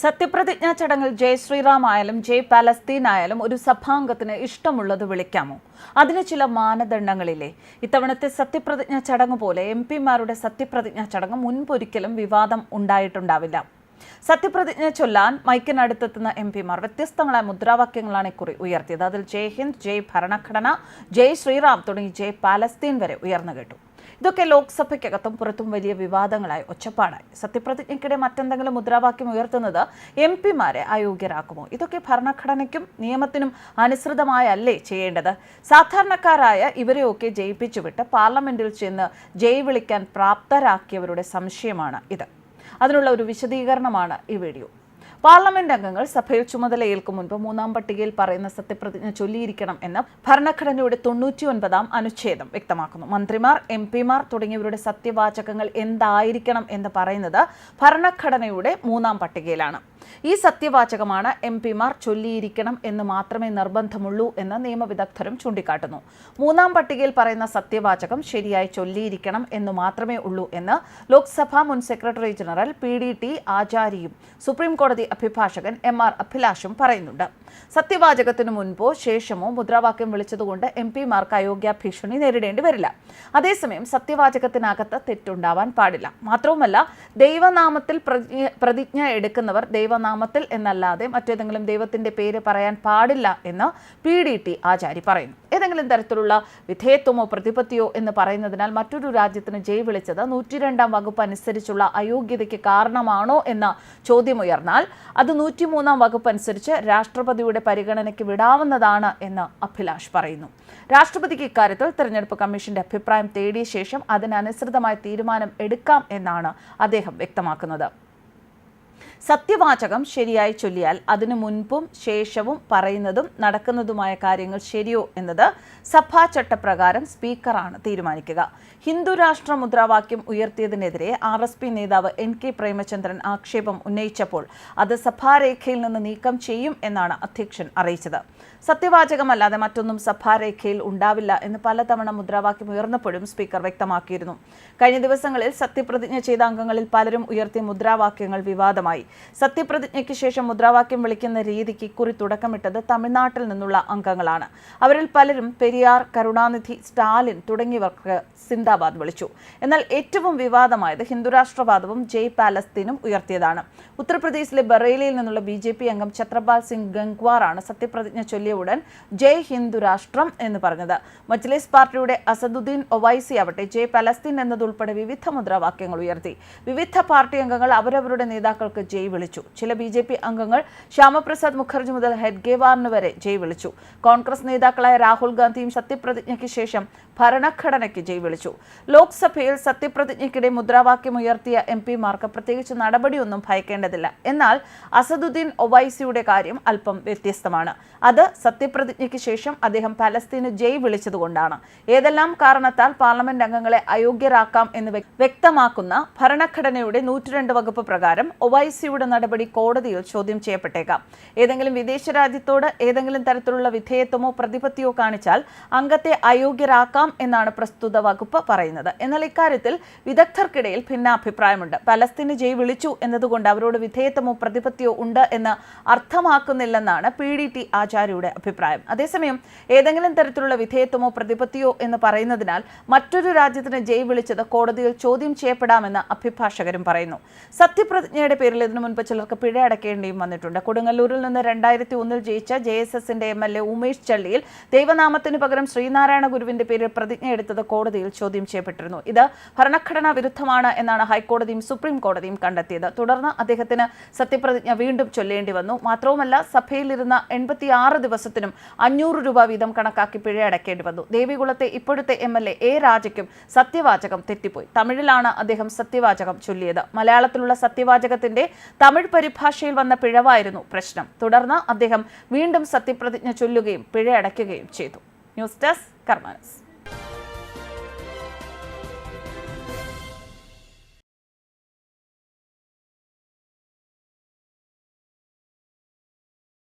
സത്യപ്രതിജ്ഞാ ചടങ്ങിൽ ജയ് ശ്രീറാം ആയാലും ജയ് പാലസ്തീൻ ആയാലും ഒരു സഭാംഗത്തിന് ഇഷ്ടമുള്ളത് വിളിക്കാമോ? അതിന് ചില മാനദണ്ഡങ്ങളില്ലേ? ഇത്തവണത്തെ സത്യപ്രതിജ്ഞാ ചടങ്ങ് പോലെ എം പിമാരുടെ സത്യപ്രതിജ്ഞാ ചടങ്ങ് മുൻപൊരിക്കലും വിവാദം ഉണ്ടായിട്ടുണ്ടാവില്ല. സത്യപ്രതിജ്ഞ ചൊല്ലാൻ മൈക്കിനടുത്തെത്തുന്ന എം പിമാർ വ്യത്യസ്തങ്ങളായ മുദ്രാവാക്യങ്ങളാണ് ഇക്കുറി ഉയർത്തിയത്. അതിൽ ജയ് ഹിന്ദ് ജയ് ഭരണഘടന ജയ് ശ്രീറാം തുടങ്ങി ജയ് പാലസ്തീൻ വരെ ഉയർന്നു കേട്ടു. ഇതൊക്കെ ലോക്സഭയ്ക്കകത്തും പുറത്തും വലിയ വിവാദങ്ങളായി ഒച്ചപ്പാടായി. സത്യപ്രതിജ്ഞയ്ക്കിടെ മറ്റെന്തെങ്കിലും മുദ്രാവാക്യം ഉയർത്തുന്നത് എം പിമാരെ അയോഗ്യരാക്കുമോ? ഇതൊക്കെ ഭരണഘടനയ്ക്കും നിയമത്തിനും അനുസൃതമായല്ലേ ചെയ്യേണ്ടത്? സാധാരണക്കാരായ ഇവരെയൊക്കെ ജയിപ്പിച്ചുവിട്ട് പാർലമെന്റിൽ ചെന്ന് ജയ് വിളിക്കാൻ പ്രാപ്തരാക്കിയവരുടെ സംശയമാണ് ഇത്. അതിനുള്ള ഒരു വിശദീകരണമാണ് ഈ വീഡിയോ. പാർലമെന്റ് അംഗങ്ങൾ സഭയിൽ ചുമതലയേൽക്കും മുൻപ് മൂന്നാം പട്ടികയിൽ പറയുന്ന സത്യപ്രതിജ്ഞ ചൊല്ലിയിരിക്കണം എന്ന് ഭരണഘടനയുടെ തൊണ്ണൂറ്റി ഒൻപതാം അനുച്ഛേദം വ്യക്തമാക്കുന്നു. മന്ത്രിമാർ എം പിമാർ തുടങ്ങിയവരുടെ സത്യവാചകങ്ങൾ എന്തായിരിക്കണം എന്ന് പറയുന്നത് ഭരണഘടനയുടെ മൂന്നാം പട്ടികയിലാണ്. ഈ സത്യവാചകമാണ് എം പിമാർ ചൊല്ലിയിരിക്കണം എന്ന് മാത്രമേ നിർബന്ധമുള്ളൂ എന്ന് നിയമവിദഗ്ധരും ചൂണ്ടിക്കാട്ടുന്നു. മൂന്നാം പട്ടികയിൽ പറയുന്ന സത്യവാചകം ശരിയായി ചൊല്ലിയിരിക്കണം എന്ന് മാത്രമേ ഉള്ളൂ എന്ന് ലോക്സഭാ മുൻ secretary general P D T ആചാര്യയും supreme കോടതി അഭിഭാഷകൻ എം ആർ അഭിലാഷും പറയുന്നുണ്ട്. സത്യവാചകത്തിനു മുൻപോ ശേഷമോ മുദ്രാവാക്യം വിളിച്ചതുകൊണ്ട് എം പിമാർക്ക് അയോഗ്യ ഭീഷണി നേരിടേണ്ടി വരില്ല. അതേസമയം സത്യവാചകത്തിനകത്ത് തെറ്റുണ്ടാവാൻ പാടില്ല. മാത്രവുമല്ല ദൈവനാമത്തിൽ പ്രതിജ്ഞ- എടുക്കുന്നവർ എടുക്കുന്നവർ ദൈവനാമത്തിൽ എന്നല്ലാതെ മറ്റേതെങ്കിലും ദൈവത്തിന്റെ പേര് പറയാൻ പാടില്ല എന്ന് പി ഡി ടി ആചാരി പറയുന്നു. ഏതെങ്കിലും തരത്തിലുള്ള വിധേയത്വമോ പ്രതിപത്തിയോ എന്ന് പറയുന്നതിനാൽ മറ്റൊരു രാജ്യത്തിന് ജയ് വിളിച്ചത് നൂറ്റിരണ്ടാം വകുപ്പ് അനുസരിച്ചുള്ള അയോഗ്യതയ്ക്ക് കാരണമാണോ എന്ന ചോദ്യമുയർന്നാൽ അത് നൂറ്റിമൂന്നാം വകുപ്പ് അനുസരിച്ച് രാഷ്ട്രപതിയുടെ പരിഗണനയ്ക്ക് വിടാവുന്നതാണ് എന്ന് അഭിലാഷ് പറയുന്നു. രാഷ്ട്രപതിക്ക് ഇക്കാര്യത്തിൽ തെരഞ്ഞെടുപ്പ് കമ്മീഷന്റെ അഭിപ്രായം തേടിയ ശേഷം അതിനനുസൃതമായ തീരുമാനം എടുക്കാം എന്നാണ് അദ്ദേഹം വ്യക്തമാക്കുന്നത്. സത്യവാചകം ശരിയായി ചൊല്ലിയാൽ അതിനു മുൻപും ശേഷവും പറയുന്നതും നടക്കുന്നതുമായ കാര്യങ്ങൾ ശരിയോ എന്നത് സഭാ ചട്ടപ്രകാരം സ്പീക്കറാണ് തീരുമാനിക്കുക. ഹിന്ദു രാഷ്ട്ര മുദ്രാവാക്യം ഉയർത്തിയതിനെതിരെ ആർ എസ് പി നേതാവ് എൻ കെ പ്രേമചന്ദ്രൻ ആക്ഷേപം ഉന്നയിച്ചപ്പോൾ അത് സഭാരേഖയിൽ നിന്ന് നീക്കം ചെയ്യും എന്നാണ് അധ്യക്ഷൻ അറിയിച്ചത്. സത്യവാചകമല്ലാതെ മറ്റൊന്നും സഭാരേഖയിൽ ഉണ്ടാവില്ല എന്ന് പലതവണ മുദ്രാവാക്യം ഉയർന്നപ്പോഴും സ്പീക്കർ വ്യക്തമാക്കിയിരുന്നു. കഴിഞ്ഞ ദിവസങ്ങളിൽ സത്യപ്രതിജ്ഞ ചെയ്ത അംഗങ്ങളിൽ പലരും ഉയർത്തിയ മുദ്രാവാക്യങ്ങൾ വിവാദമായി. സത്യപ്രതിജ്ഞയ്ക്ക് ശേഷം മുദ്രാവാക്യം വിളിക്കുന്ന രീതിക്ക് ഇക്കുറി തുടക്കമിട്ടത് തമിഴ്നാട്ടിൽ നിന്നുള്ള അംഗങ്ങളാണ്. അവരിൽ പലരും പെരിയാർ കരുണാനിധി സ്റ്റാലിൻ തുടങ്ങിയവർക്ക് സിന്ദാബാദ് വിളിച്ചു. എന്നാൽ ഏറ്റവും വിവാദമായത് ഹിന്ദുരാഷ്ട്രവാദവും ജയ് പാലസ്തീനും ഉയർത്തിയതാണ്. ഉത്തർപ്രദേശിലെ ബറേലിയിൽ നിന്നുള്ള ബി ജെ പി അംഗം ഛത്രപാൽ സിംഗ് ഗംഗ്വാറാണ് സത്യപ്രതിജ്ഞ ചൊല്ലിയ ഉടൻ ജയ് ഹിന്ദുരാഷ്ട്രം എന്ന് പറഞ്ഞത്. മജ്ലിസ് പാർട്ടിയുടെ അസദുദ്ദീൻ ഒവൈസി ആവട്ടെ ജയ് പലസ്തീൻ എന്നതുൾപ്പെടെ വിവിധ മുദ്രാവാക്യങ്ങൾ ഉയർത്തി. വിവിധ പാർട്ടി അംഗങ്ങൾ അവരവരുടെ നേതാക്കൾക്ക് ജയ് വിളിച്ചു. ചില ബി ജെ പി അംഗങ്ങൾ ശ്യാമപ്രസാദ് മുഖർജി മുതൽ ഹെഡ്ഗേവാറിന് വരെ ജയ് വിളിച്ചു. കോൺഗ്രസ് നേതാക്കളായ രാഹുൽ ഗാന്ധിയും സത്യപ്രതിജ്ഞയ്ക്ക് ശേഷം ഭരണഘടനയ്ക്ക് ജയ് വിളിച്ചു. ലോക്സഭയിൽ സത്യപ്രതിജ്ഞയ്ക്കിടെ മുദ്രാവാക്യം ഉയർത്തിയ എം പിമാർക്ക് പ്രത്യേകിച്ച് നടപടിയൊന്നും ഭയക്കേണ്ടതില്ല. എന്നാൽ അസദുദ്ദീൻ ഒവൈസിയുടെ കാര്യം അല്പം വ്യത്യസ്തമാണ്. അത് സത്യപ്രതിജ്ഞയ്ക്ക് ശേഷം അദ്ദേഹം പലസ്തീന് ജയ് വിളിച്ചതുകൊണ്ടാണ്. ഏതെല്ലാം കാരണത്താൽ പാർലമെന്റ് അംഗങ്ങളെ അയോഗ്യരാക്കാം എന്ന് വ്യക്തമാക്കുന്ന ഭരണഘടനയുടെ നൂറ്റിരണ്ട് വകുപ്പ് പ്രകാരം ഒവൈസിയുടെ നടപടി കോടതിയിൽ ചോദ്യം ചെയ്യപ്പെട്ടേക്കാം. ഏതെങ്കിലും വിദേശ രാജ്യത്തോട് ഏതെങ്കിലും തരത്തിലുള്ള വിധേയത്വമോ പ്രതിപത്തിയോ കാണിച്ചാൽ അംഗത്തെ അയോഗ്യരാക്കാം എന്നാണ് പ്രസ്തുത വകുപ്പ് പറയുന്നത്. എന്നാൽ ഇക്കാര്യത്തിൽ വിദഗ്ധർക്കിടയിൽ ഭിന്നാഭിപ്രായമുണ്ട്. പലസ്തീന് ജയ് വിളിച്ചു എന്നതുകൊണ്ട് അവരോട് വിധേയത്വമോ പ്രതിപത്തിയോ ഉണ്ട് എന്ന് അർത്ഥമാക്കുന്നില്ലെന്നാണ് പി ഡി ടി ആചാര്യയുടെ അഭിപ്രായം. അതേസമയം ഏതെങ്കിലും തരത്തിലുള്ള വിധേയത്വമോ പ്രതിപത്തിയോ എന്ന് പറയുന്നതിനാൽ മറ്റൊരു രാജ്യത്തിന് ജയ് വിളിച്ചത് കോടതിയിൽ ചോദ്യം ചെയ്യപ്പെടാമെന്ന് അഭിഭാഷകരും പറയുന്നു. സത്യപ്രതിജ്ഞയുടെ പേരിൽ ഇതിനു മുൻപ് ചിലർക്ക് പിഴ അടയ്ക്കേണ്ടിയും വന്നിട്ടുണ്ട്. കൊടുങ്ങല്ലൂരിൽ നിന്ന് രണ്ടായിരത്തി ഒന്നിൽ ജയിച്ച ജെ എസ് എസിന്റെ M L A Umesh Challiyil ദൈവനാമത്തിന് പകരം ശ്രീനാരായണ ഗുരുവിന്റെ പേരിൽ പ്രതിജ്ഞ എടുത്തത് കോടതിയിൽ ചോദ്യം ചെയ്യപ്പെട്ടിരുന്നു. ഇത് ഭരണഘടനാ വിരുദ്ധമാണ് എന്നാണ് ഹൈക്കോടതിയും സുപ്രീം കോടതിയും കണ്ടെത്തിയത്. തുടർന്ന് അദ്ദേഹത്തിന് സത്യപ്രതിജ്ഞ വീണ്ടും ചൊല്ലേണ്ടി വന്നു. മാത്രവുമല്ല സഭയിലിരുന്ന എൺപത്തിയാറ് ദിവസത്തിനും അഞ്ഞൂറ് രൂപ വീതം കണക്കാക്കി പിഴ അടയ്ക്കേണ്ടി വന്നു. ദേവികുളത്തെ ഇപ്പോഴത്തെ എം എൽ എ രാജയ്ക്കും സത്യവാചകം തെറ്റിപ്പോയി. തമിഴിലാണ് അദ്ദേഹം സത്യവാചകം ചൊല്ലിയത്. മലയാളത്തിലുള്ള സത്യവാചകത്തിന്റെ തമിഴ് പരിഭാഷയിൽ വന്ന പിഴവായിരുന്നു പ്രശ്നം. തുടർന്ന് അദ്ദേഹം വീണ്ടും സത്യപ്രതിജ്ഞ ചൊല്ലുകയും പിഴ അടയ്ക്കുകയും ചെയ്തു. News desk കർമാനസ്.